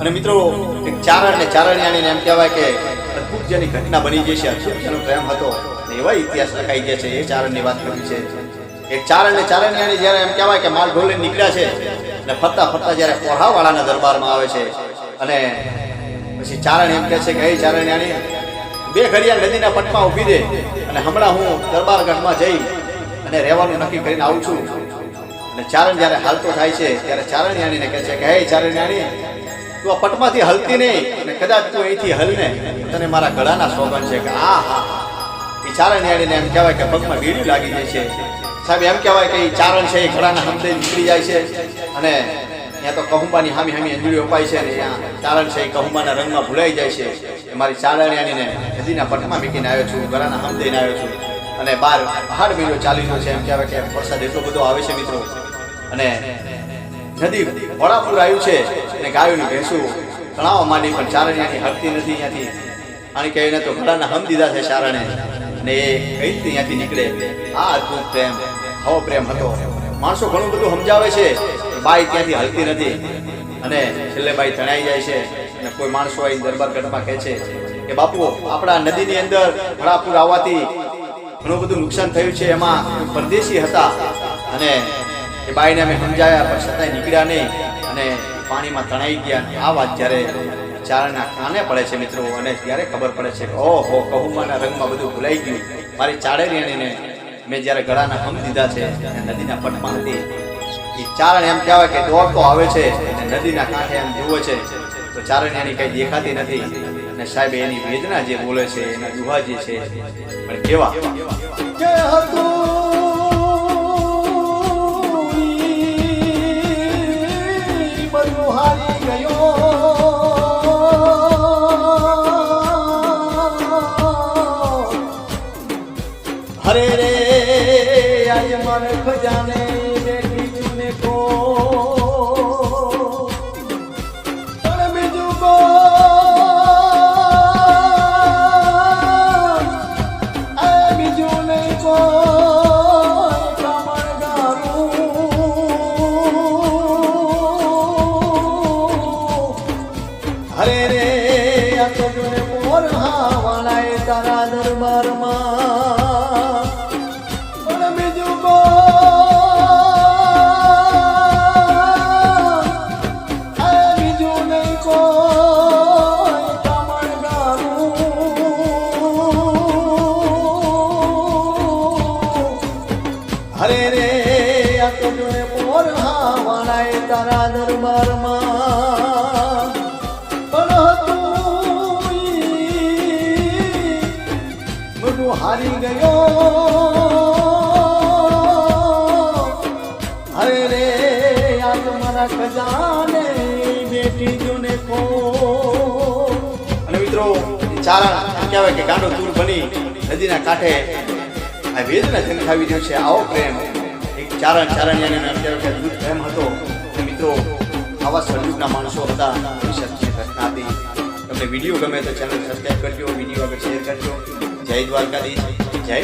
અને મિત્રો એક ચારણ ને ચારણિયાણીને એમ કહેવાય કે અદ્ભુત જેની ઘટના બની જશે અક્ષરનો પ્રેમ હતો એવા ઇતિહાસ લખાઈ ગયા છે, એ ચારણની વાત કરી છે. એક ચારણ ને ચારણિયાણી જ્યારે એમ કહેવાય કે માલ ઢોલે નીકળ્યા છે, અને ફરતા ફરતા જ્યારે કોઢાવાળાના દરબારમાં આવે છે, અને પછી ચારણ એમ કહે છે કે, હે ચારણિયાણી બે ઘડિયા નદીના પટમાં ઊભી દે અને હમણાં હું દરબારગઢમાં જઈ અને રહેવાનું નક્કી કરીને આવું છું. અને ચારણ જ્યારે હાલતો થાય છે, ત્યારે ચારણિયાણીને કહે છે કે, હે ચારણિયાણી તું આ પટમાંથી હલતી નહીં અને કદાચ તું અહીંથી હલ ને તને મારા ગળાના સોગન છે કે આ હા એ ચારણિયાણીને એમ કહેવાય કે પગમાં વીડી લાગી જાય છે. સાહેબ, એમ કહેવાય કે એ ચારણ છે એ ગળાના હમદે નીકળી જાય છે. અને ત્યાં તો કહુંબાની હામી હામી અંજળી અપાય છે ને ત્યાં ચારણ છે એ કહુંબાના રંગમાં ભૂલાઈ જાય છે. એ મારી ચારણિયાણીને નદીના પટમાં મૂકીને આવ્યો છું, ગળાના હમદઈને આવ્યો છું. અને બાર પહાડ મહિનો ચાલી રહ્યો છે. એમ કહેવાય કે વરસાદ એટલો બધો આવે છે મિત્રો. અને નદી વડાપુર આવ્યું છે અને ગાયોની ભેંસું તણાવવા માંડી, પણ ચારણ ત્યાંથી હટતી નથી ત્યાંથી કારણ કે એને તો ઘડાના હમ દીધા છે ચારણે. ને એ કઈ રીતે ત્યાંથી નીકળે? આ અદભુત પ્રેમ હવો પ્રેમ હતો. માણસો ઘણું બધું સમજાવે છે બાઈ ત્યાંથી હલતી નથી. અને છેલ્લે બાઈ તણાઈ જાય છે. અને કોઈ માણસો અહીં દરબાર ગઢમાં કહે છે કે, બાપુ, આપણા નદીની અંદર વડાપુર આવવાથી ઘણું બધું નુકસાન થયું છે. એમાં પરદેશી હતા. અને એ બાઈને અમે સમજાયા, પણ છતાંય નીકળ્યા નહીં અને પાણીમાં તણાઈ ગયા આ વાત જ્યારે ચારણના કાને પડે છે મિત્રો, અને ત્યારે ખબર પડે છે કે, ઓહો, કહુમાના રંગમાં બધું ભૂલાઈ ગયું. મારી ચાળેરીયાણીને મેં જ્યારે ગળાના હમ દીધા છે નદીના પટમાં હતી એ ચારણ એમ કહેવાય કે દોડતો આવે છે, અને નદીના કાંઠે એમ જુએ છે. તો ચારણિયાની કંઈ દેખાતી નથી. અને સાહેબ, એની વેદના જે બોલે છે, એના દુહા જે છે, પણ કેવા? આજ મન ખજાને બેઠી તુને કો પણ બીજું કો આ બીજું નહીં કો કમળ ગારું હરે રે આ તો જોને મોર હાવાળાએ તારા દરબારમાં હાવાળાએ તારા દરબારમાં. પણ બધું હારી ગયો. હરે રે આ તો મારા ખજાને બેટી જોને કો અને મિત્રો ચારણ કહેવાય કે ગાંડો દૂર બની નદીના કાંઠે આ વેદના જંખાવી રહ્યો છે, આવો પ્રેમ. ચારણ ચારણિયાને અત્યારે અદ્ભુત પ્રેમ હતો કે મિત્રો આવા સર્જુકના માણસો હતા સત્ય ઘટના હતી તમને વીડિયો ગમે તો ચેનલ સબસ્ક્રાઈબ કરજો, વીડિયો આગળ શેર કરજો. જય દ્વારકાધીશ, જય